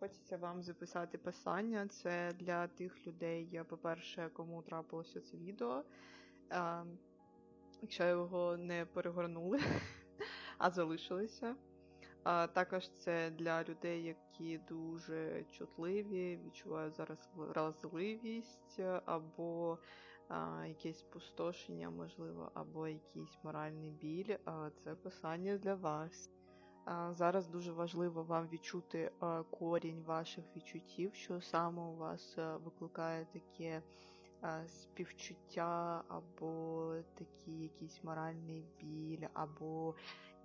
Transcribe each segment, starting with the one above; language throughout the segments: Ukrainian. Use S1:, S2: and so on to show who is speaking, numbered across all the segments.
S1: Хочеться вам записати писання. Це для тих людей, по-перше, кому трапилося це відео. Якщо його не перегорнули, а залишилися. А також це для людей, які дуже чутливі, відчувають зараз вразливість, або а, якесь спустошення, можливо, або якийсь моральний біль. А, це писання для вас. Зараз дуже важливо вам відчути корінь ваших відчуттів, що саме у вас викликає таке співчуття, або такий якийсь моральний біль, або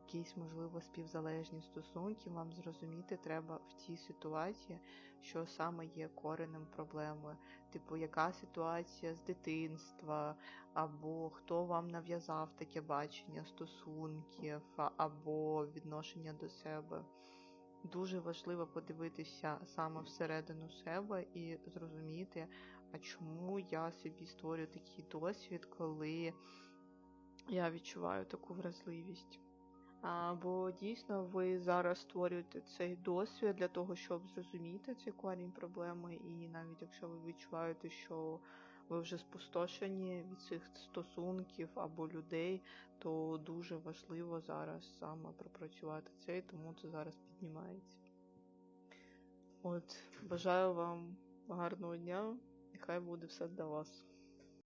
S1: якісь, можливо, співзалежні стосунки. Вам зрозуміти треба в тій ситуації, що саме є коренем проблеми. Типу, яка ситуація з дитинства, або хто вам нав'язав таке бачення стосунків, або відношення до себе. Дуже важливо подивитися саме всередину себе і зрозуміти, а чому я собі створюю такий досвід, коли я відчуваю таку вразливість. А, бо дійсно ви зараз створюєте цей досвід для того, щоб зрозуміти цей корінь проблеми, і навіть якщо ви відчуваєте, що ви вже спустошені від цих стосунків або людей, то дуже важливо зараз саме пропрацювати це, і тому це зараз піднімається. От, бажаю вам гарного дня, і хай буде все для вас.